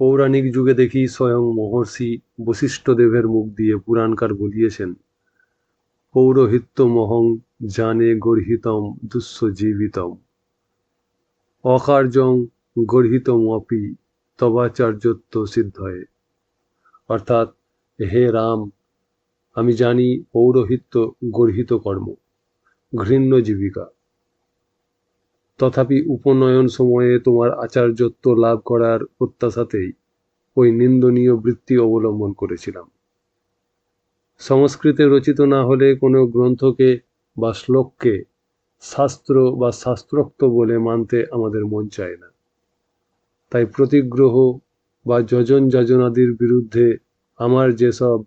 পৌরাণিক যুগে দেখি স্বয়ং মহর্ষি বশিষ্ঠদেবের মুখ দিয়ে পুরাণকার বলিয়েছেন পৌরোহিত্য মহং জানে গর্হিতম দুঃস্বজীবিতম অকার্যং গর্হিতমপি তবাচার্যত্ব সিদ্ধয়ে। অর্থাৎ, হে রাম, আমি জানি পৌরোহিত্য গর্হিত কর্ম, ঘৃণ্য জীবিকা। তথাপি উপনয়ন সময়ে তোমার আচার্যত্ব লাভ করার প্রত্যাশাতেই ওই নিন্দনীয় বৃত্তি অবলম্বন করেছিলাম। সংস্কৃতে রচিত না হলে কোনো গ্রন্থকে বা শ্লোককে শাস্ত্র বা শাস্ত্রোক্ত বলে মানতে আমাদের মন চায় না। তাই প্রতিগ্রহ বা যজন যাজনাদির বিরুদ্ধে আমার যেসব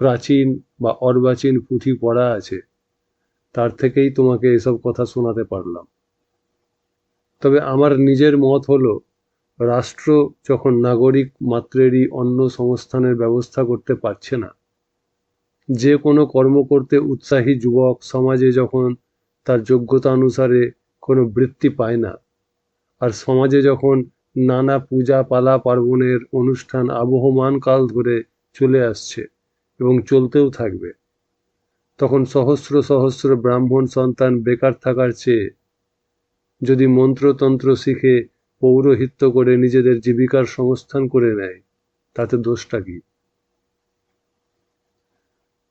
প্রাচীন বা অর্বাচীন পুঁথি পড়া আছে, তার থেকেই তোমাকে এসব কথা শোনাতে পারলাম। তবে আমার নিজের মত হলো, রাষ্ট্র যখন নাগরিক মাত্রেরই অন্য সংস্থানের ব্যবস্থা করতে পারছে না। যে কোনো কর্ম করতে উৎসাহী যুবক সমাজে যখন তার যোগ্যতা অনুসারে কোনো বৃত্তি পায় না, আর সমাজে যখন নানা পূজা পালা পার্বণের অনুষ্ঠান আবহমান কাল ধরে চলে আসছে এবং চলতেও থাকবে, তখন সহস্র সহস্র ব্রাহ্মণ সন্তান বেকার থাকার চেয়ে যদি মন্ত্রতন্ত্র শিখে পৌরোহিত্য করে নিজেদের জীবিকার সংস্থান করে নেয়, তাতে দোষটা কি?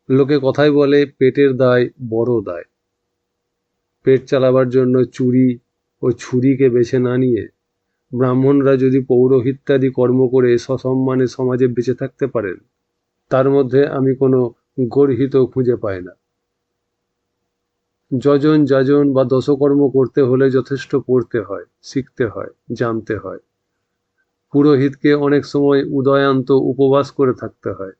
লোকে কথাই বলে, পেটের দায় বড় দায়। পেট চালাবার জন্য চুরি ও ছুরিকে বেছে না নিয়ে ব্রাহ্মণরা যদি পৌরোহিত্যাদি কর্ম করে সসম্মানে সমাজে বেঁচে থাকতে পারেন, তার মধ্যে আমি কোনো গর্হিত খুঁজে পাই না। যজন যাজন বা দশকর্ম করতে হলে যথেষ্ট পড়তে হয়, শিখতে হয়, জানতে হয়। পুরোহিতকে অনেক সময় উদয়ান্ত উপবাস করে থাকতে হয়।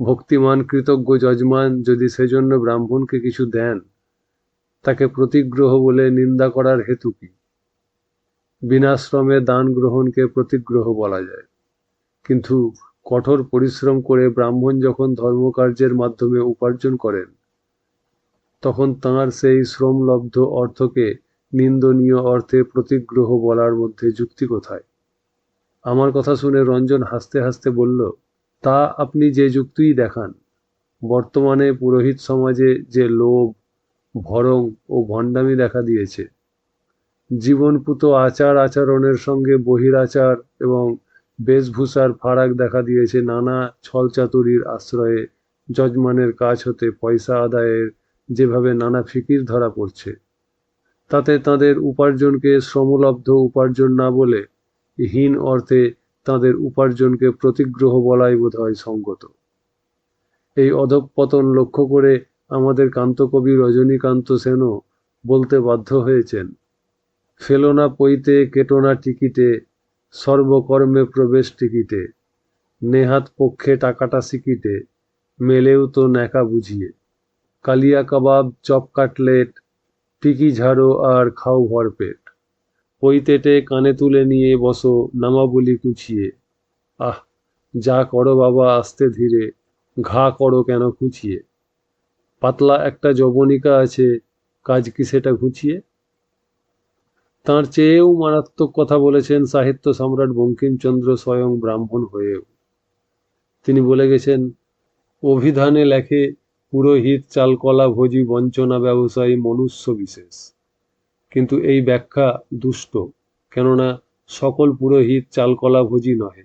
ভক্তিমান, কৃতজ্ঞ, যজমান যদি সেজন্য ব্রাহ্মণকে কিছু দেন, তাকে প্রতিগ্রহ বলে নিন্দা করার হেতু কি? বিনাশ্রমে দান গ্রহণকে প্রতিগ্রহ বলা যায়। কিন্তু কঠোর পরিশ্রম করে ব্রাহ্মণ যখন ধর্মকার্যের মাধ্যমে উপার্জন করেন তখন তাঁর সেই শ্রমলব্ধ অর্থকে নিন্দনীয় অর্থে প্রতিগ্রহ বলার মধ্যে যুক্তি কোথায়? আমার কথা শুনে রঞ্জন হাসতে হাসতে বলল, তা আপনি যে যুক্তিই দেখান, বর্তমানে পুরোহিত সমাজে যে লোভ, ভরং ও ভণ্ডামি দেখা দিয়েছে, জীবনপুত আচার আচরণের সঙ্গে বহিরাচার এবং বেশভূষার ফারাক দেখা দিয়েছে নানা ছলচাতুরির আশ্রয়ে, যজমানের কাজ হতে পয়সা আদায়ের যেভাবে নানা ফিকির ধরা পড়ছে। তাতে তাদের উপার্জনকে শ্রমলব্ধ উপার্জন না বলে হীন অর্থে তাদের উপার্জনকে প্রতিগ্রহ বলাই বোধ হয় সঙ্গত। এই অধঃপতন লক্ষ্য করে আমাদের কান্তকবি রজনীকান্ত সেনও বলতে বাধ্য হয়েছেন, ফেলো না পইতে, কেটো না টিকিটে, সর্বকর্মে প্রবেশ টিকিটে, নেহাত পক্ষে টাকাটা সিকিটে, মেলেও তো ন্যাকা বুঝিয়ে। কালিয়া কাবাব, চপ কাটলেট, টিকি ঝাড়ো আর খাও ভরপেট পৈতেটে কানে তুলে নিয়ে বসো, নামাবলি কুচিয়ে। আহ, যা করো বাবা, আস্তে ধীরে, ঘা করো কেন কুচিয়ে? পাতলা একটা যবনিকা আছে, কাজ কি সেটা ঘুচিয়ে? তাঁর চেয়েও মারাত্মক কথা বলেছেন সাহিত্য সম্রাট বঙ্কিমচন্দ্র স্বয়ং ব্রাহ্মণ হয়েও। তিনি বলে গেছেন, অভিধানে লেখে পুরোহিত, চালকলা, ভোজি, বঞ্চনা ব্যবসায়ী, মনুষ্য বিশেষ। কিন্তু এই ব্যাখ্যা দুষ্ট, কেননা সকল পুরোহিত, চালকলা, ভোজি নহে।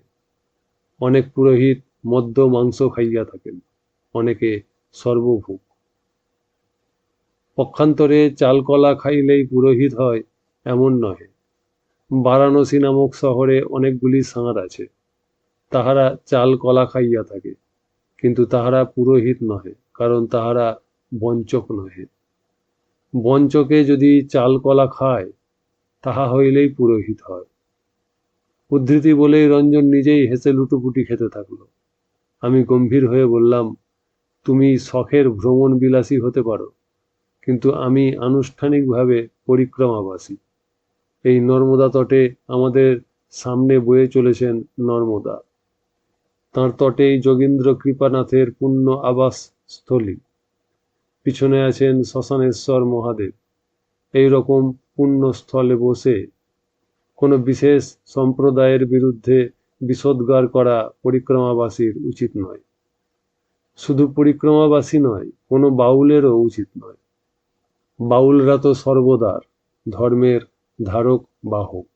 অনেক পুরোহিত মদ্য, মাংস খাইয়া থাকেন, অনেকে সর্বভোগ। পক্ষান্তরে চালকলা খাইলেই পুরোহিত হয় এমন নহে। বারাণসী নামক শহরে অনেকগুলি ষাঁড় আছে। তাহারা চাল কলা খাইয়া থাকে, কিন্তু তাহারা পুরোহিত নহে। কারণ তাহারা বঞ্চক নহে। বঞ্চকে যদি চাল কলা খায়, তাহা হইলেই পুরোহিত হয়। উদ্ধৃতি বলেই রঞ্জন নিজেই হেসে লুটুপুটি খেতে থাকল। আমি গম্ভীর হয়ে বললাম, তুমি শখের ভ্রমণ বিলাসী হতে পারো, কিন্তু আমি আনুষ্ঠানিকভাবে পরিক্রমাবাসী। এই নর্মদা তটে আমাদের সামনে বয়ে চলেছেন নর্মদা। তাঁর তটেই যোগীন্দ্র কৃপানাথের পুণ্য আবাসস্থলী পিছনে আছেন শ্মশানেশ্বর মহাদেব। এই রকম পুণ্যস্থলে বসে কোনো বিশেষ সম্প্রদায়ের বিরুদ্ধে বিষোদ্গার করা পরিক্রমাবাসীর উচিত নয়। শুধু পরিক্রমাবাসী নয়, কোনো বাউলেরও উচিত নয়। বাউলরা তো সর্বদার, ধর্মের ধারক বাহক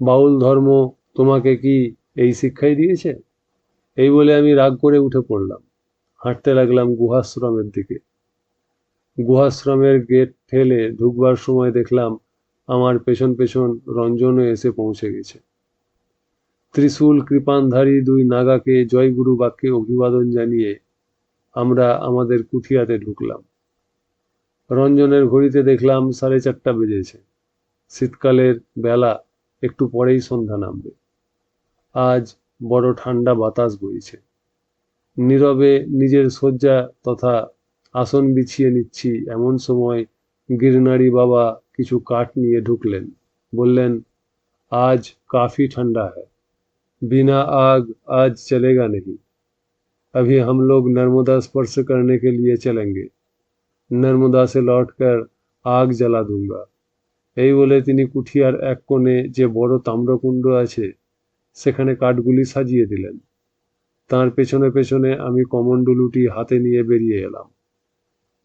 বাউল ধর্ম তোমাকে কি এই শিক্ষাই দিয়েছে? এই বলে আমি রাগ করে উঠে পড়লাম। হাঁটতে লাগলাম গুহাশ্রমের দিকে। গুহাশ্রমের গেট ঠেলে ঢুকবার সময় দেখলাম আমার পেছন পেছন রঞ্জনও এসে পৌঁছে গেছে। ত্রিশূল কৃপানধারী দুই নাগাকে জয়গুরু বাক্যে অভিবাদন জানিয়ে আমরা আমাদের কুঠিয়াতে ঢুকলাম। রঞ্জনের ঘড়িতে দেখলাম সাড়ে চারটা বেজেছে। শীতকালের বেলা একটু পরেই সন্ধ্যা নামবে। আজ বড় ঠান্ডা বাতাস বইছে। নীরবে নিজের শয্যা তথা আসন বিছিয়ে নিচ্ছি এমন সময় গিরনারি বাবা কিছু কাঠ নিয়ে ঢুকলেন বললেন আজ কাফি ठंडा है बिना आग आज चलेगा नहीं अभी हम लोग नर्मदा स्पर्श करने के लिए चलेंगे नर्मदा से लौटकर आग জ্বালা दूंगा এই বলে তিনি কুঠিয়ার এক কোণে যে বড় তাম্রকুণ্ড আছে সেখানে কাঠগুলি সাজিয়ে দিলেন তার পেছনে পেছনে আমি কমণ্ডলুটি হাতে নিয়ে বেরিয়ে এলাম।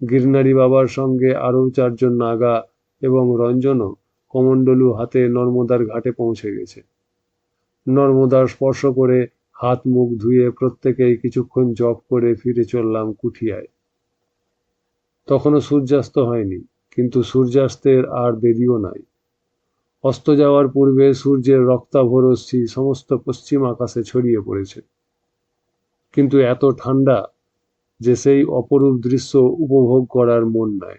গিরনারি বাবার সঙ্গে আরও চারজন নাগা এবং রঞ্জনও কমণ্ডলু হাতে নর্মদার ঘাটে পৌঁছে গেছে। নর্মদার স্পর্শ করে হাত মুখ ধুয়ে প্রত্যেকেই কিছুক্ষণ জপ করে ফিরে চললাম কুঠিয়ায়। তখনও সূর্যাস্ত হয়নি, কিন্তু সূর্যাস্তের আর দেরিও নাই। অস্ত যাওয়ার পূর্বে সূর্যের রক্তাভ রশ্মি সমস্ত পশ্চিম আকাশে ছড়িয়ে পড়েছে। কিন্তু এত ঠান্ডা যে সেই অপরূপ দৃশ্য উপভোগ করার মন নাই।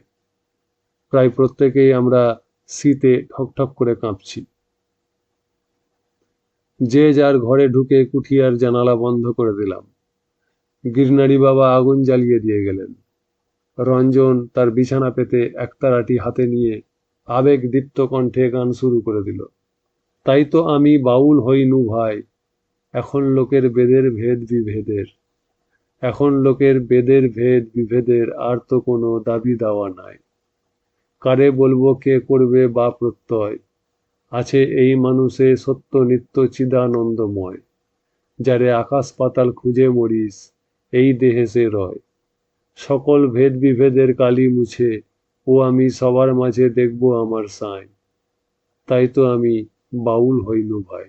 প্রায় প্রত্যেকেই আমরা শীতে ঠকঠক করে কাঁপছি। যে যার ঘরে ঢুকে কুঠিয়ার জানালা বন্ধ করে দিলাম। গিরনারি বাবা আগুন জ্বালিয়ে দিয়ে গেলেন। রঞ্জন তার বিছানা পেতে একতারাটি হাতে নিয়ে আবেগ দীপ্ত কণ্ঠে গান শুরু করে দিল। তাই তো আমি বাউল হইনু ভাই। এখন লোকের বেদের ভেদ বিভেদের। এখন লোকের বেদের ভেদ বিভেদের আর তো কোনো দাবি দাওয়া নাই। কারে বলব কে করবে বা প্রত্যয়? আছে এই মানুষে সত্য নিত্য চিদানন্দময়। যারে আকাশ পাতাল খুঁজে মরিস, এই দেহে সে রয়। সকল ভেদ বিভেদের কালি মুছে, ও আমি সবার মাঝে দেখব আমার সাইন তাই তো আমি বাউল হইনু ভাই।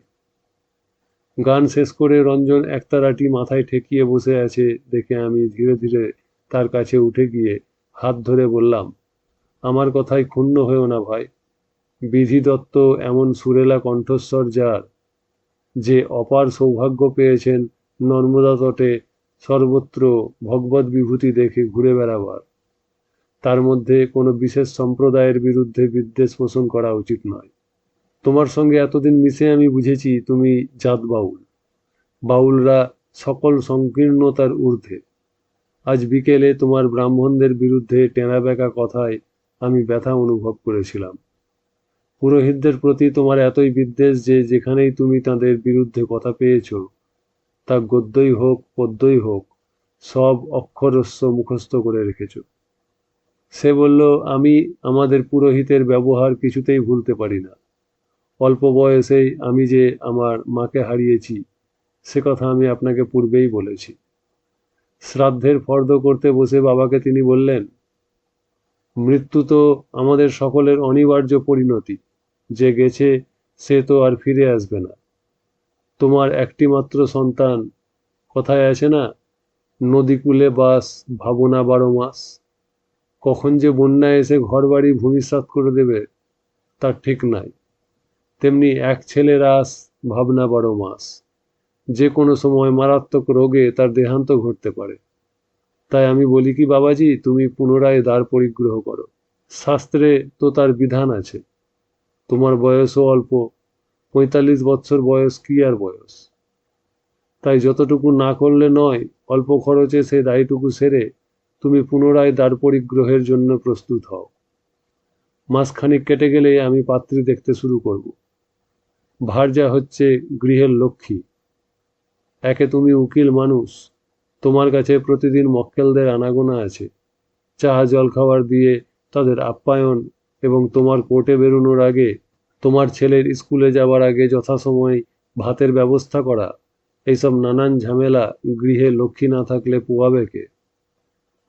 গান শেষ করে রঞ্জন একতারাটি মাথায় ঠেকিয়ে বসে আছে দেখে আমি ধীরে ধীরে তার কাছে উঠে গিয়ে হাত ধরে বললাম, আমার কথায় ক্ষুণ্ণ হয়েও না ভাই। বিধি দত্ত এমন সুরেলা কণ্ঠস্বর যার, যে অপার সৌভাগ্য পেয়েছেন নর্মদা তটে সর্বত্র ভগবত বিভূতি দেখে ঘুরে বেড়াবার। তার মধ্যে কোনো বিশেষ সম্প্রদায়ের বিরুদ্ধে বিদ্বেষ পোষণ করা উচিত নয়। তোমার সঙ্গে এতদিন মিশে আমি বুঝেছি তুমি জাত বাউল। বাউলরা সকল সংকীর্ণতার ঊর্ধ্বে। আজ বিকেলে তোমার ব্রাহ্মণদের বিরুদ্ধে টেনা বেঁকা কথায় আমি ব্যথা অনুভব করেছিলাম। পুরোহিতদের প্রতি তোমার এতই বিদ্বেষ যে যেখানেই তুমি তাদের বিরুদ্ধে কথা পেয়েছ, তা গদ্যই হোক, পদ্যই হোক, সব অক্ষরস্য মুখস্থ করে রেখেছ। সে বলল, আমি আমাদের পুরোহিতের ব্যবহার কিছুতেই ভুলতে পারি না। অল্প বয়সেই আমি যে আমার মাকে হারিয়েছি, সে কথা আমি আপনাকে পূর্বেই বলেছি। শ্রাদ্ধের ফর্দ করতে বসে বাবাকে তিনি বললেন, মৃত্যু তো আমাদের সকলের অনিবার্য পরিণতি। যে গেছে, সে তো আর ফিরে আসবে না। তোমার একটি মাত্র সন্তান কথায় আছে না? নদীকূলে বাস, ভাবনা বারো মাস। কখন যে বন্যা এসে ঘরবাড়ি ভূমিসাৎ করে দেবে, তার ঠিক নাই। তেমনি এক ছেলের আস ভাবনা বারো মাস। যে কোনো সময় মারাত্মক রোগে তার দেহান্ত ঘটতে পারে। তাই আমি বলি কি, বাবাজি, তুমি পুনরায় দ্বার পরিগ্রহ করো। শাস্ত্রে তো তার বিধান আছে। তোমার বয়সও অল্প, পঁয়তাল্লিশ বছর বয়স কি আর বয়স? তাই যতটুকু না করলে নয়, অল্প খরচে সে দায়টুকু সেরে তুমি পুনরায় দ্বার পরিগ্রহের জন্য প্রস্তুত হও। মাসখানিক কেটে গেলে আমি পাত্রী দেখতে শুরু করব। ভার্যা হচ্ছে গৃহের লক্ষ্মী। একে তুমি উকিল মানুষ, তোমার কাছে প্রতিদিন মক্কেলদের আনাগোনা আছে। চা জল খাবার দিয়ে তাদের আপ্যায়ন এবং তোমার কোর্টে বেরোনোর আগে তোমার ছেলের স্কুলে যাবার আগে যথাসময় ভাতের ব্যবস্থা করা। এইসব নানান ঝামেলা গৃহে লক্ষ্মী না থাকলে পোয়াবে কে?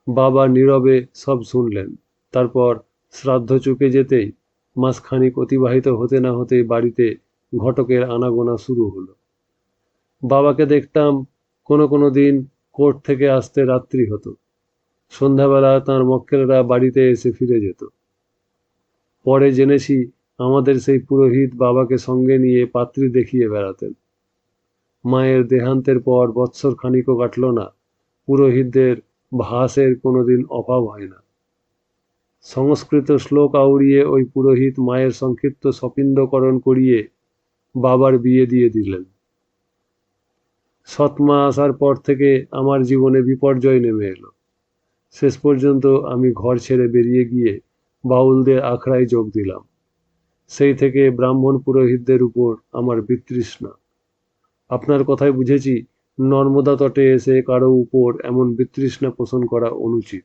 বাবা নীরবে সব শুনলেন। তারপর শ্রাদ্ধ চুকে যেতেই মাসখানিক অতিবাহিত হতে না হতেই বাড়িতে ঘটকের আনাগোনা শুরু হলো। বাবাকে দেখতাম কোনো কোনো দিন কোর্ট থেকে আসতে রাত্রি হতো। সন্ধ্যাবেলা তাঁর মক্কেলরা বাড়িতে এসে ফিরে যেত। পরে জেনেছি আমাদের সেই পুরোহিত বাবাকে সঙ্গে নিয়ে পাত্রী দেখিয়ে বেড়াতেন। মায়ের দেহান্তের পর বৎসর খানিকও কাটল না। পুরোহিতদের ভাসের কোনোদিন অভাব হয় না। সংস্কৃত শ্লোক আউড়িয়ে ওই পুরোহিত মায়ের সংক্ষিপ্ত সপিন্দকরণ করিয়ে বাবার বিয়ে দিয়ে দিলেন। সৎমা আসার পর থেকে আমার জীবনে বিপর্যয় নেমে এলো। শেষ পর্যন্ত আমি ঘর ছেড়ে বেরিয়ে গিয়ে বাউলদের আখড়ায় যোগ দিলাম। সেই থেকে ব্রাহ্মণ পুরোহিতদের উপর আমার বিতৃষ্ণা। আপনার কথায় বুঝেছি, নর্মদা তটে এসে কারও উপর এমন বিতৃষ্ণা পোষণ করা অনুচিত।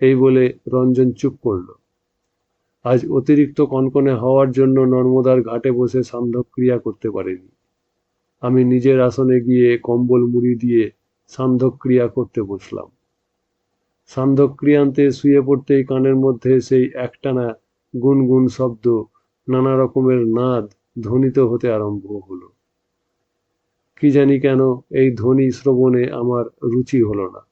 এই বলে রঞ্জন চুপ করল। আজ অতিরিক্ত কনকনে হওয়ার জন্য নর্মদার ঘাটে বসে সান্ধ্যক্রিয়া করতে পারিনি। আমি নিজের আসনে গিয়ে কম্বল মুড়ি দিয়ে সান্ধ্যক্রিয়া করতে বসলাম। সান্ধ্যক্রিয়ান্তে শুয়ে পড়তেই কানের মধ্যে সেই একটানা গুনগুন শব্দ, নানা রকমের নাদ ধ্বনিত হতে আরম্ভ হলো। কি জানি কেন এই ধ্বনি শ্রবণে আমার রুচি হলো না।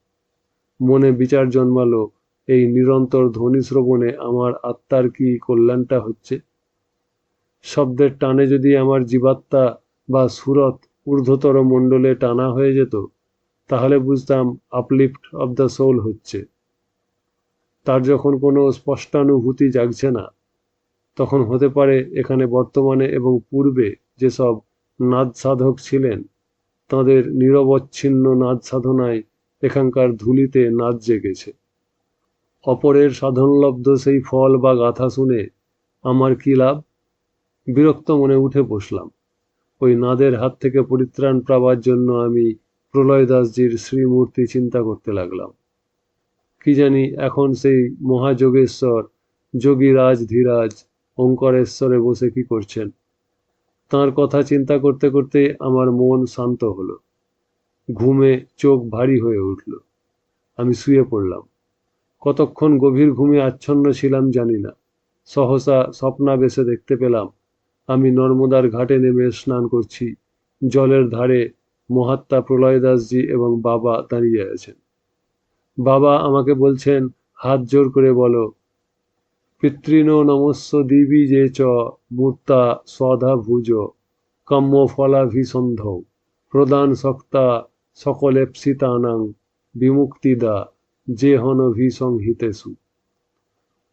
মনে বিচার জন্মালো এই নিরন্তর ধ্বনি শ্রবণে আমার আত্মার কি কল্যাণটা হচ্ছে? শব্দের টানে যদি আমার জীবাত্মা বা সুরত ঊর্ধ্বতর মণ্ডলে টানা হয়ে যেত, তাহলে বুঝতাম আপলিফট অব দ্য সোল হচ্ছে। তার যখন কোনো স্পষ্টানুভূতি জাগছে না, তখন হতে পারে এখানে বর্তমানে এবং পূর্বে যেসব নাদ সাধক ছিলেন, তাঁদের নিরবচ্ছিন্ন নাদ সাধনায় এখানকার ধুলিতে নাচ জেগেছে। অপরের সাধনলব্ধ সেই ফল বা গাথা শুনে আমার কি লাভ? বিরক্ত মনে উঠে বসলাম। ওই নাদের হাত থেকে পরিত্রাণ পাবার জন্য আমি প্রলয় দাসজির শ্রীমূর্তি চিন্তা করতে লাগলাম। কি জানি এখন সেই মহাযোগেশ্বর, যোগীরাজ ধীরাজ ওঙ্কারেশ্বরে বসে কি করছেন? তার কথা চিন্তা করতে করতে আমার মন শান্ত হলো। ঘুমে চোখ ভারী হয়ে উঠল। আমি শুয়ে পড়লাম। কতক্ষণ গভীর ঘুমে আচ্ছন্ন ছিলাম জানি না। সহসা স্বপ্নাবেশে দেখতে পেলাম, আমি নর্মদার ঘাটে নেমে স্নান করছি। জলের ধারে মহাত্মা প্রলয় দাসজি এবং বাবা দাঁড়িয়ে আছেন। বাবা আমাকে বলছেন, হাত জোর করে বলো, পিতৃণ নমস্য দিবি যে চ, মূর্তা স্বধা ভুজ, কম্ম ফলাভিসন্ধ, প্রদান সক্তা সকলেপ্সিতানাং, বিমুক্তিদা। যে হন ভিসংহিতেষু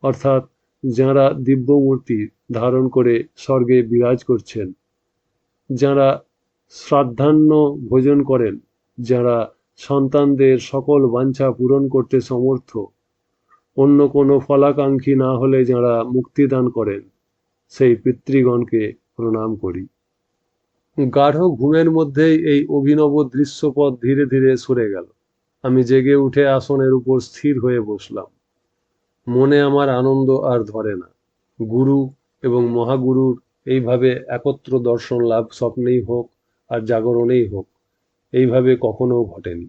অর্থাৎ যাঁরা দিব্যমূর্তি ধারণ করে স্বর্গে বিরাজ করছেন, যাঁরা শ্রাদ্ধান্ন ভোজন করেন, যারা সন্তানদের সকল বাঞ্ছা পূরণ করতে সমর্থ, অন্য কোনো ফলাকাঙ্ক্ষী না হলে যাঁরা মুক্তিদান করেন, সেই পিতৃগণকে প্রণাম করি। গাঢ় ঘুমের মধ্যেই এই অভিনব দৃশ্যপথ ধীরে ধীরে সরে গেল। আমি জেগে উঠে আসনের উপর স্থির হয়ে বসলাম। মনে আমার আনন্দ আর ধরে না। গুরু এবং মহাগুরুর এইভাবে একত্র দর্শন লাভ স্বপ্নেই হোক আর জাগরণেই হোক, এইভাবে কখনো ঘটেনি।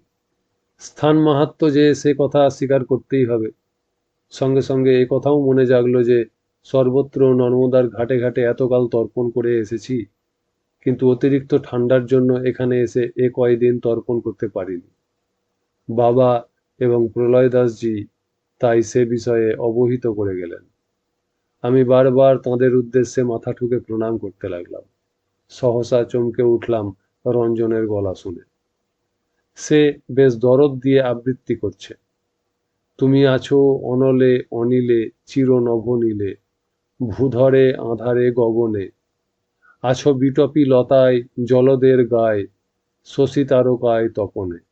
স্থান মাহাত্ম যে সে কথা স্বীকার করতেই হবে। সঙ্গে সঙ্গে এ কথাও মনে জাগলো যে, সর্বত্র নর্মদার ঘাটে ঘাটে এতকাল তর্পণ করে এসেছি, কিন্তু অতিরিক্ত ঠান্ডার জন্য এখানে এসে এ কয়দিন তর্পণ করতে পারিনি। বাবা এবং প্রলয় দাসজি তাই সে বিষয়ে অবহিত করে গেলেন। আমি বারবার তাঁদের উদ্দেশ্যে মাথা ঠুকে প্রণাম করতে লাগলাম। সহসা চমকে উঠলাম রঞ্জনের গলা শুনে। সে বেশ দরদ দিয়ে আবৃত্তি করছে। তুমি আছো অনলে, অনিলে চির নভনীলে ভূধরে, আধারে, গগনে। আছো বিটপি লতায়, জলদের গায়ে, শশী তারকায় তপনে।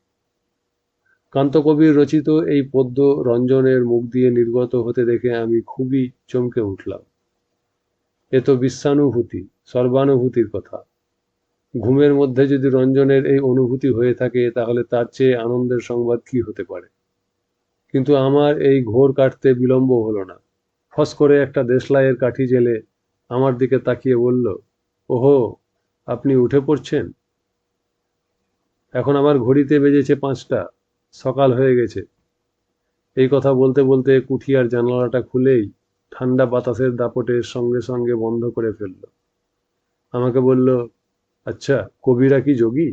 কান্তকবির রচিত এই পদ্য রঞ্জনের মুখ দিয়ে নির্গত হতে দেখে আমি খুবই চমকে উঠলাম। এ তো বিশ্বানুভূতি, সর্বানুভূতির কথা। ঘুমের মধ্যে যদি রঞ্জনের এই অনুভূতি হয়ে থাকে, তাহলে তার চেয়ে আনন্দের সংবাদ কি হতে পারে? কিন্তু আমার এই ঘোর কাটতে বিলম্ব হলো না। ফস করে একটা দেশলাইয়ের কাঠি জেলে আমার দিকে তাকিয়ে বলল, ওহো, আপনি উঠে পড়ছেন? এখন আমার ঘড়িতে বেজেছে পাঁচটা। সকাল হয়ে গেছে। এই কথা বলতে বলতে কুঠিয়ার জানালাটা খুলেই ঠান্ডা বাতাসের দাপটে সঙ্গে সঙ্গে বন্ধ করে ফেলল। আমাকে বলল আচ্ছা কবিরা কি যোগী?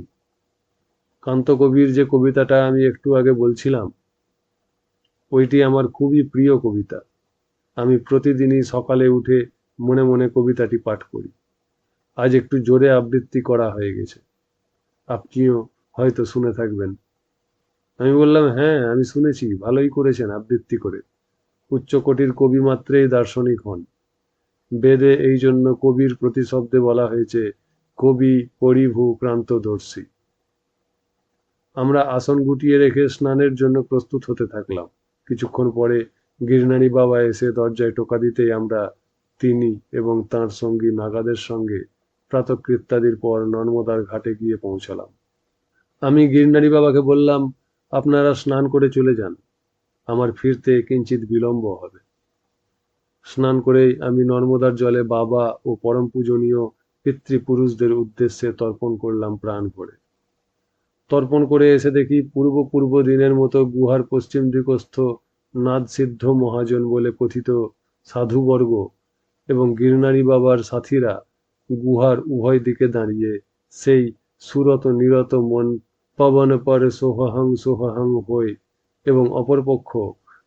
কান্ত কবির যে কবিতাটা আমি একটু আগে বলছিলাম, ওইটি আমার খুবই প্রিয় কবিতা। আমি প্রতিদিনই সকালে উঠে মনে মনে কবিতাটি পাঠ করি। আজ একটু জোরে আবৃত্তি করা হয়ে গেছে। আপনিও হয়তো শুনে থাকবেন। আমি বললাম হ্যাঁ আমি শুনেছি, ভালোই করেছেন আবৃত্তি করে। উচ্চকোটির কবি মাত্রেই দার্শনিক হন। বেদে এই জন্য কবির প্রতিশব্দে বলা হয়েছে, কবি পরিভু ক্রান্তদর্শী। আমরা আসন গুটিয়ে রেখে স্নানের জন্য প্রস্তুত হতে থাকলাম। কিছুক্ষণ পরে গিরনারি বাবা এসে দরজায় টোকা দিতেই আমরা তিনি এবং তার সঙ্গী নাগাদের সঙ্গে প্রাতকৃত্যাদির পর নর্মদার ঘাটে গিয়ে পৌঁছালাম। আমি গিরনারি বাবাকে বললাম আপনারা স্নান করে চলে যান। আমার ফিরতে কিঞ্চিত বিলম্ব হবে। স্নান করেই আমি নর্মদার জলে বাবা ও পরম পূজনীয় পিতৃপুরুষদের উদ্দেশ্যে তর্পণ করলাম প্রাণ ভরে। তর্পণ করে এসে দেখি পূর্ব পূর্ব দিনের মতো গুহার পশ্চিম দিকস্থ নাদ সিদ্ধ মহাজন বলে কথিত সাধুবর্গ এবং গিরনারী বাবার সাথীরা গুহার উভয় দিকে দাঁড়িয়ে সেই সুরত নিরত মন পবন পরে সোহহং সোহহং হয়ে এবং অপরপক্ষ,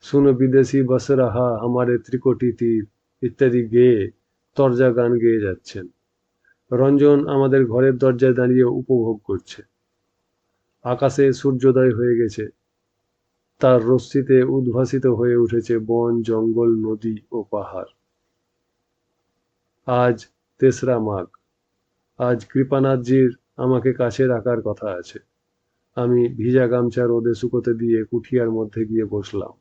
শুনো বিদেশি বসরাহা আমারে ত্রিকোটি তীর ইত্যাদি গেয়ে তরজা গান গেয়ে যাচ্ছেন। রঞ্জন আমাদের ঘরের দরজায় দাঁড়িয়ে উপভোগ করছে। আকাশে সূর্যোদয় হয়ে গেছে। তার রশ্মিতে উদ্ভাসিত হয়ে উঠেছে বন, জঙ্গল, নদী ও পাহাড়। আজ তেসরা মাঘ। আজ কৃপানাথজির আমাকে কাছে রাখার কথা আছে। আমি ভিজা গামছা রোদে শুকোতে দিয়ে কুঠিয়ার মধ্যে গিয়ে বসলাম।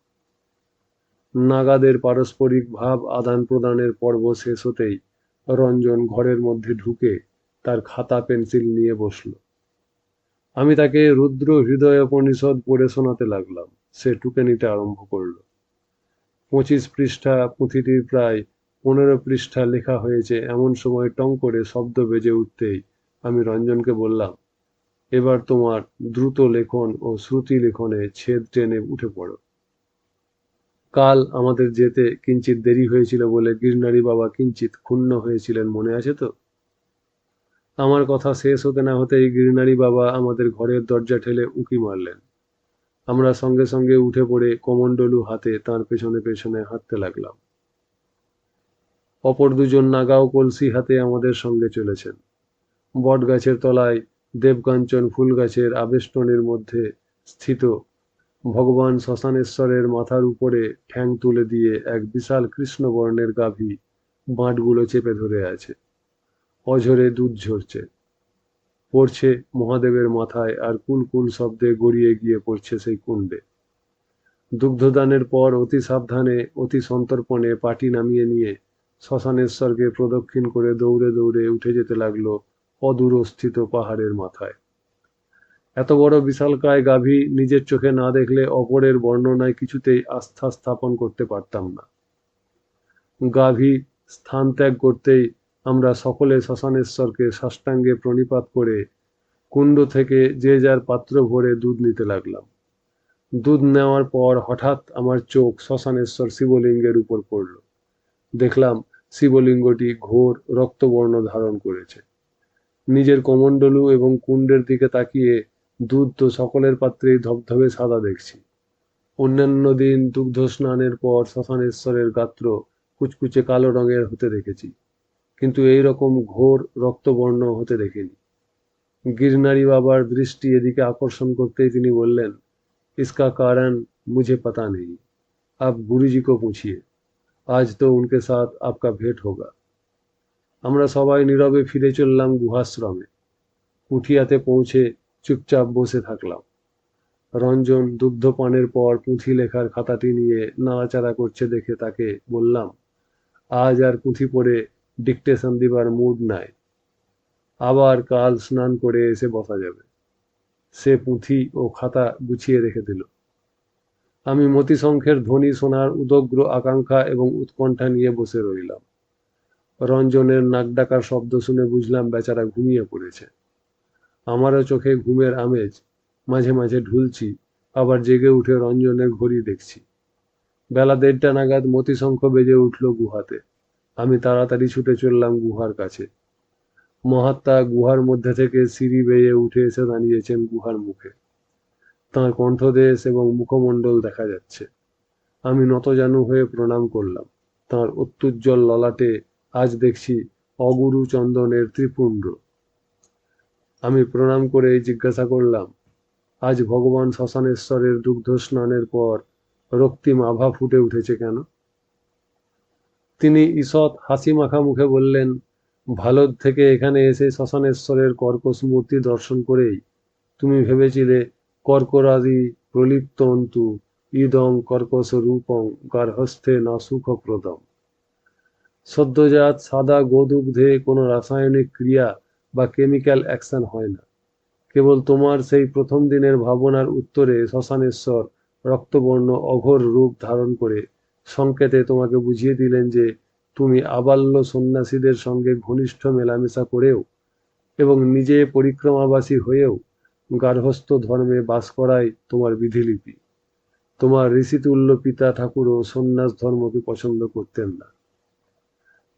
নাগাদের পারস্পরিক ভাব আদান প্রদানের পর্ব শেষ হতেই রঞ্জন ঘরের মধ্যে ঢুকে তার খাতা পেন্সিল নিয়ে বসল। আমি তাকে রুদ্র হৃদয় উপনিষদ পড়ে শোনাতে লাগলাম। সে টুকে নিতে আরম্ভ করল। পঁচিশ পৃষ্ঠা পুঁথিটির প্রায় পনেরো পৃষ্ঠা লেখা হয়েছে। এমন সময় টং করে শব্দ বেজে উঠতেই আমি রঞ্জনকে বললাম এবার তোমার দ্রুত লেখন ও শ্রুতি লেখনে ছেদ টেনে উঠে পড়ো। কাল আমাদের যেতে কিঞ্চিত দেরি হয়েছিল বলে গিরনারি বাবা কিঞ্চিত ক্ষুণ্ণ হয়েছিলেন, মনে আছে তো? আমার কথা শেষ হতে না হতেই গিরনারি বাবা আমাদের ঘরের দরজা ঠেলে উঁকি মারলেন। আমরা সঙ্গে সঙ্গে উঠে পড়ে কমণ্ডলু হাতে তার পেছনে পেছনে হাঁটতে লাগলাম। অপর দুজন নাগাও কলসি হাতে আমাদের সঙ্গে চলেছেন। বট গাছের তলায় দেবকাঞ্চন ফুল গাছের আবেষ্টনের মধ্যে স্থিত। ভগবান শ্মশানেশ্বরের মাথার উপরে ঠ্যাং তুলে দিয়ে এক বিশাল কৃষ্ণবর্ণের গাভী বাঁটগুলো চেপে ধরে আছে। অঝরে দুধ ঝরছে। পড়ছে মহাদেবের মাথায় আর কুল কুল শব্দে গড়িয়ে গিয়ে পড়ছে সেই কুণ্ডে। দুগ্ধদানের পর অতি সাবধানে, অতি সন্তর্পণে পাটি নামিয়ে নিয়ে শ্মশানেশ্বরকে প্রদক্ষিণ করে দৌড়ে দৌড়ে উঠে যেতে লাগল অদূরস্থিত পাহাড়ের মাথায়। এত বড় বিশালকায় গাভী নিজের চোখে না দেখলে অপরের বর্ণনায় কিছুতেই আস্থা স্থাপন করতে পারতাম না। গাভী স্থান ত্যাগ করতেই আমরা সকলে শ্মশানেশ্বরকে সাষ্টাঙ্গে প্রণিপাত করে কুণ্ড থেকে যে যার পাত্র ভরে দুধ নিতে লাগলাম। দুধ নেওয়ার পর হঠাৎ আমার চোখ শ্মশানেশ্বর শিবলিঙ্গের উপর পড়ল। দেখলাম শিবলিঙ্গটি ঘোর রক্তবর্ণ ধারণ করেছে। নিজের কমণ্ডলু এবং কুণ্ডের দিকে তাকিয়ে দুধ তো সকলের পাত্রেই ধবধবে সাদা দেখছি অন্যান্য দিন দুগ্ধ স্নানের পর শ্মশানেশ্বরের গাত্র কুচকুচে কালো রঙের হতে দেখেছি কিন্তু এই রকম ঘোর রক্তবর্ণ হতে দেখিনি গিরনারি বাবার দৃষ্টি এদিকে আকর্ষণ করতেই তিনি বললেন इसका कारण मुझे पता नहीं आप गुरुजी को पूछिए আজ তো উনকে সাথ আপকা ভেট হোগা আমরা সবাই নীরবে ফিরে চললাম গুহাশ্রমে। পুঁথিয়াতে পৌঁছে চুপচাপ বসে থাকলাম। রঞ্জন দুগ্ধপানের পর পুঁথি লেখার খাতাটি নিয়ে নাড়াচাড়া করছে দেখে তাকে বললাম, আজ আর পুঁথি পড়ে ডিকটেশন দিবার মুড নাই। আবার কাল স্নান করে এসে বসা যাবে। সে পুঁথি ও খাতা গুছিয়ে রেখে দিল। আমি মতিশঙ্খের ধ্বনি শোনার উদগ্র আকাঙ্ক্ষা এবং উৎকণ্ঠা নিয়ে বসে রইলাম। রঞ্জনের নাক ডাকার শব্দ শুনে বুঝলাম বেচারা ঘুমিয়ে পড়েছে। আমারও চোখে ঘুমের আমেজ, মাঝে মাঝে ঢুলছি, আবার জেগে উঠে রঞ্জনের ঘড়ি দেখছি। বেলা দেড়টা নাগাদ মতিশঙ্খ বেজে উঠল গুহাতে। আমি তাড়াতাড়ি ছুটে চললাম গুহার কাছে। মহাত্মা গুহার মধ্যে থেকে সিঁড়ি বেয়ে উঠে এসে দাঁড়িয়েছেন গুহার মুখে। তাঁর কণ্ঠদেশ এবং মুখমণ্ডল দেখা যাচ্ছে। আমি নতজানু হয়ে প্রণাম করলাম। তাঁর অত্যুজ্জ্বল ললাটে আজ দেখছি অগুরু চন্দনের ত্রিপুণ্ড। আমি প্রণাম করে জিজ্ঞাসা করলাম, আজ ভগবান শ্মশানেশ্বরের দুগ্ধ স্নানের পর রক্তিম আভা ফুটে উঠেছে কেন? তিনি ঈষৎ হাসি মাখা মুখে বললেন ভারত থেকে এখানে এসে শ্মশানেশ্বরের কর্কশ মূর্তি দর্শন করেই তুমি ভেবেছিলে কর্করাদি প্রলিপ্ত অন্তু, ইদং কর্কশ রূপং গার্হস্থে না সুখপ্রদম। সদ্যজাত সাদা গোদুগ্ধে কোনো রাসায়নিক ক্রিয়া বা কেমিক্যাল অ্যাকশন হয় না। কেবল তোমার সেই প্রথম দিনের ভাবনার উত্তরে শ্মশানেশ্বর রক্তবর্ণ অঘোর রূপ ধারণ করে সংকেতে তোমাকে বুঝিয়ে দিলেন যে তুমি আবাল্য সন্ন্যাসীদের সঙ্গে ঘনিষ্ঠ মেলামেশা করেও এবং নিজে পরিক্রমাবাসী হয়েও গার্হস্থ ধর্মে বাস করাই তোমার বিধিলিপি। তোমার ঋষিতুল্য পিতা ঠাকুরও সন্ন্যাস ধর্মকে পছন্দ করতেন না।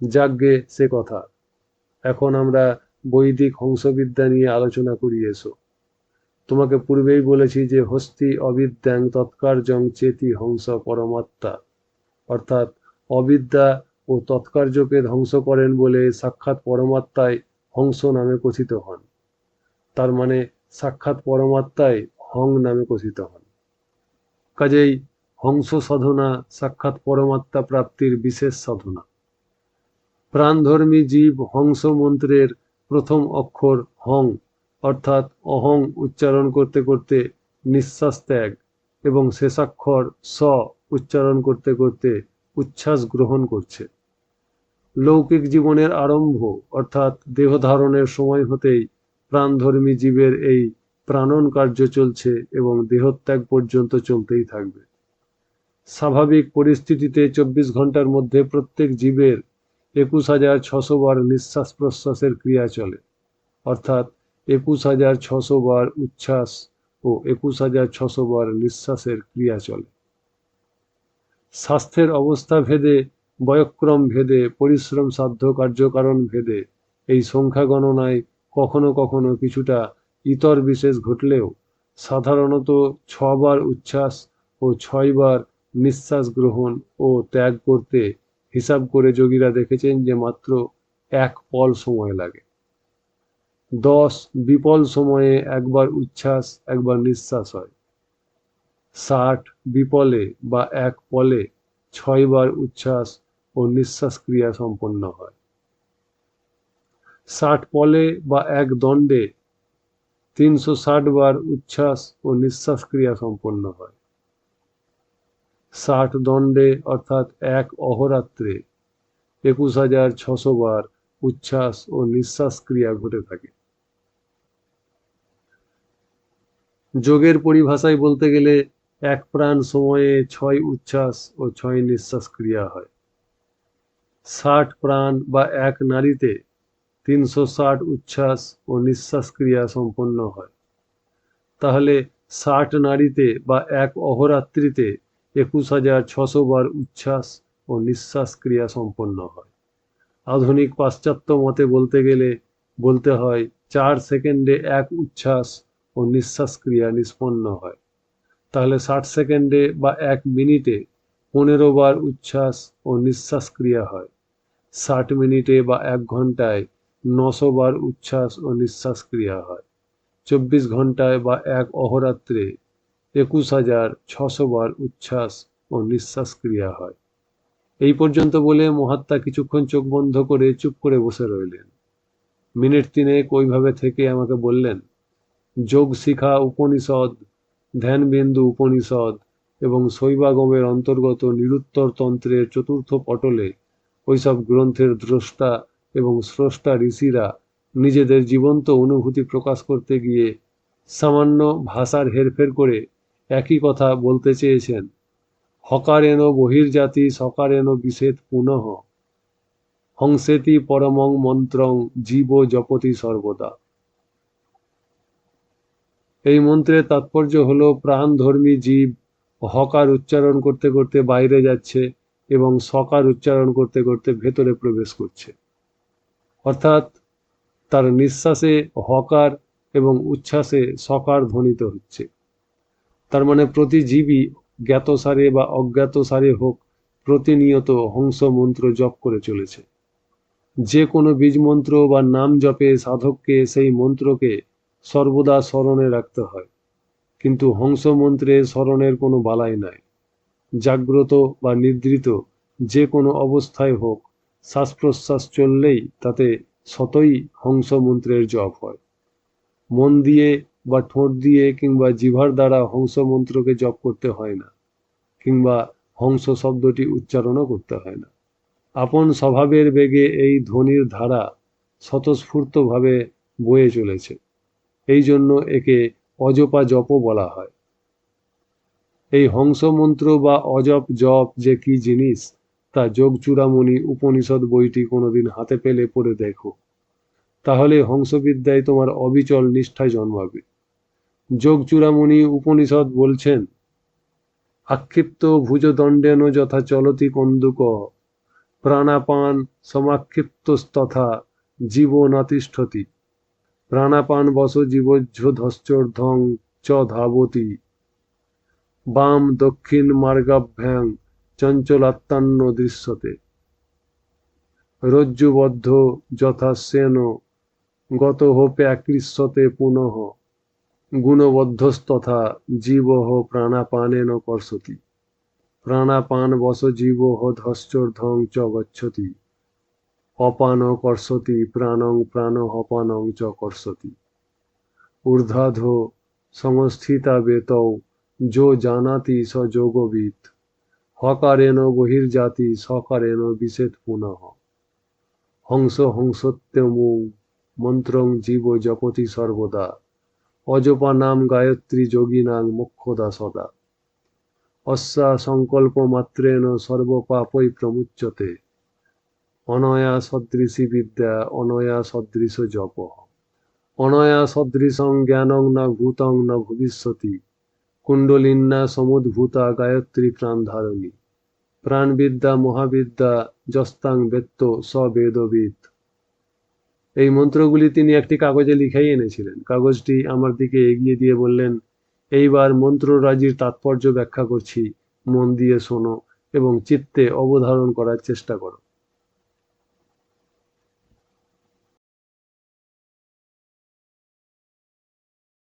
যাজ্ঞে সে কথা। এখন আমরা বৈদিক হংসবিদ্যা নিয়ে আলোচনা করি এসো। তোমাকে পূর্বেই বলেছি যে হস্তি অবিদ্যাং তৎকার্যং চেতি হংস পরমাত্মা। অর্থাৎ অবিদ্যা ও তৎকার্যকে ধ্বংস করেন বলে সাক্ষাৎ পরমাত্মায় হংস নামে কথিত হন। তার মানে সাক্ষাৎ পরমাত্মায় হং নামে কথিত হন। কাজেই হংস সাধনা সাক্ষাৎ পরমাত্মা প্রাপ্তির বিশেষ সাধনা। প্রাণধর্মী জীব হংস মন্ত্রের প্রথম অক্ষর হং, অর্থাৎ অহং উচ্চারণ করতে করতে নিঃশ্বাস ত্যাগ এবং শেষাক্ষর স উচ্চারণ করতে করতে উচ্ছ্বাস গ্রহণ করছে। লৌকিক জীবনের আরম্ভ, অর্থাৎ দেহ ধারণের সময় হতেই প্রাণধর্মী জীবের এই প্রাণন কার্য চলছে এবং দেহত্যাগ পর্যন্ত চলতেই থাকবে। স্বাভাবিক পরিস্থিতিতে চব্বিশ ঘণ্টার মধ্যে প্রত্যেক জীবের একুশ হাজার ছশো বার নিঃশ্বাস প্রশ্বাসের ক্রিয়া চলে। অর্থাৎ একুশ হাজার ছশো বার উচ্ছ্বাস ও একুশ হাজার ছশো বার নিঃশ্বাসের ক্রিয়া চলে। স্বাস্থ্যের অবস্থা ভেদে, বয়ক্রম ভেদে, পরিশ্রম সাধ্য কার্যকারণ ভেদে এই সংখ্যা গণনায় কখনো কখনো কিছুটা ইতর বিশেষ ঘটলেও সাধারণত ছবার উচ্ছ্বাস ও ছয়বার নিঃশ্বাস গ্রহণ ও ত্যাগ করতে হিসাব করে যোগীরা দেখেছেন যে মাত্র এক পল সময় লাগে। দশ বিপল সময়ে একবার উচ্ছ্বাস, একবার নিঃশ্বাস হয়। ষাট বিপলে বা এক পলে ছয়বার উচ্ছ্বাস ও নিঃশ্বাস ক্রিয়া সম্পন্ন হয়। ষাট পলে বা এক দণ্ডে তিনশো ষাট বার উচ্ছ্বাস ও নিঃশ্বাস ক্রিয়া সম্পন্ন হয়। ষাট দণ্ডে, অর্থাৎ এক অহরাত্রে একুশ হাজার ছশো বার উচ্ছ্বাস ও নিঃশ্বাস ক্রিয়া ঘটে থাকে। যোগের পরিভাষায় বলতে গেলে এক প্রাণ সময়ে ছয় উচ্ছ্বাস ও ছয় নিঃশ্বাস ক্রিয়া হয়। ষাট প্রাণ বা এক নারীতে তিনশো ষাট উচ্ছ্বাস ও নিঃশ্বাস ক্রিয়া সম্পন্ন হয়। তাহলে ষাট নারীতে বা এক অহরাত্রিতে একুশ হাজার ছশো বার উচ্ছ্বাস ও নিঃশ্বাস ক্রিয়া সম্পন্ন হয়। আধুনিক পাশ্চাত্য মতে বলতে গেলে বলতে হয়, চার সেকেন্ডে এক উচ্ছ্বাস ও নিঃশ্বাস ক্রিয়া নিষ্পন্ন হয়। তাহলে ষাট সেকেন্ডে বা এক মিনিটে পনেরো বার উচ্ছ্বাস ও নিঃশ্বাস ক্রিয়া হয়। ষাট মিনিটে বা এক ঘন্টায় নশো বার উচ্ছ্বাস ও নিঃশ্বাস ক্রিয়া হয়। চব্বিশ ঘন্টায় বা এক অহরাত্রে একুশ হাজার ছশো বার উচ্ছ্বাস ও নিঃশ্বাস ক্রিয়া হয়। এই পর্যন্ত বলে মহাত্মা কিছুক্ষণ চোখ বন্ধ করে চুপ করে বসে রইলেন। মিনিট তিনেক ওইভাবে থেকে আমাকে বললেন, যোগ শিখা উপনিষদ, ধ্যানবিন্দু উপনিষদ এবং শৈবাগমের অন্তর্গত নিরুত্তর তন্ত্রের চতুর্থ পটলে ওইসব গ্রন্থের দ্রষ্টা এবং স্রষ্টা ঋষিরা নিজেদের জীবন্ত অনুভূতি প্রকাশ করতে গিয়ে সামান্য ভাষার হেরফের করে একই কথা বলতে চেয়েছেন। হকারেন বহির্জাতি সকারেন বিষেদ পুনঃ হংসেতি পরমং মন্ত্রং জীব জপতি সর্বদা। এই মন্ত্রের তাৎপর্য হলো, প্রাণধর্মী জীব হকার উচ্চারণ করতে করতে বাইরে যাচ্ছে এবং সকার উচ্চারণ করতে করতে ভেতরে প্রবেশ করছে। অর্থাৎ তার নিঃশ্বাসে হকার এবং উচ্ছ্বাসে সকার ধ্বনিত হচ্ছে। তার মানে প্রতি জীবই জ্ঞাতসারে বা অজ্ঞাতসারে হোক, প্রতিনিয়ত হংস মন্ত্র জপ করে চলেছে। যে কোনো বীজ মন্ত্র বা নাম জপে সাধককে সেই মন্ত্রকে সর্বদা স্মরণে রাখতে হয়। কিন্তু হংস মন্ত্রে স্মরণের কোনো বালাই নাই। জাগ্রত বা নিদ্রিত যে কোনো অবস্থায় হোক শ্বাস প্রশ্বাস চললেই তাতে শতই হংস মন্ত্রের জপ হয়। মন দিয়ে বা ঠোঁট দিয়ে কিংবা জিভার দ্বারা হংস মন্ত্রকে জপ করতে হয় না, কিংবা হংস শব্দটি উচ্চারণও করতে হয় না। আপন স্বভাবের বেগে এই ধ্বনির ধারা স্বতঃস্ফূর্তভাবে বয়ে চলেছে। এই জন্য একে অজপা জপও বলা হয়। এই হংস মন্ত্র বা অজপ জপ যে কি জিনিস, তা যোগ চূড়ামণি উপনিষদ বইটি কোনোদিন হাতে পেলে পড়ে দেখো। তাহলে হংসবিদ্যায় তোমার অবিচল নিষ্ঠায় জন্মাবে। যোগ চূড়ামণি উপনিষদ বলছেন, আক্ষিপ্ত ভুজদণ্ডেন যথা চলতি কন্দুক, প্রাণাপান সমাক্ষিপ্তস্তথা জীবনাতিষ্ঠতি। প্রাণাপান বস জীবজ্জধশ্চর্ধং চ ধাবতি। বাম দক্ষিণ মার্গাভ্যাং চঞ্চলাত্মান্ন দৃশ্যতে। রজ্জুবদ্ধ যথা সেন গত হোপে প্যাকৃষ্যতে পুনঃ গুণবদ্ধস্তথা জীব প্রাণাপানেন কর্ষতি প্রাণাপান বস জীব ধশ্চর্ধং চ গচ্ছতি। অপান কর্ষতি প্রাণং প্রাণ অপানং চ কর্ষতি ঊর্ধ্বাধ সংস্থিতা বেতৌ যো জানাতি স যোগবিদ হকারেণ বহির্জাতি, সকারেণ বিশেদ পুনঃ। হংস হংসত্যমু মন্ত্রং জীব জপতি সর্বদা। অজপা নাম গায়ত্রী যোগিনাং মোক্ষদা সদা অস্যা সংকল্প মাত্রেণ সর্বপাপৈ প্রমুচ্যতে। অনয়া সদৃশী বিদ্যা, অনয়া সদৃশ জপ। অনয়া সদৃশং জ্ঞানং না ভূতং না ভবিষ্যতি। কুণ্ডলিন্না সমুদ্ভূতা গায়ত্রী প্রাণধারণী প্রাণবিদ্যা, মহাবিদ্যা, যস্তাং বেত্ত স বেদবিদ এই মন্ত্রগুলি তিনি একটি কাগজে লিখাই এনেছিলেন। কাগজটি আমার দিকে এগিয়ে দিয়ে বললেন, এইবার মন্ত্ররাজির তাৎপর্য ব্যাখ্যা করছি। মন দিয়ে শোনো এবং চিত্তে অবধারণ করার চেষ্টা করো।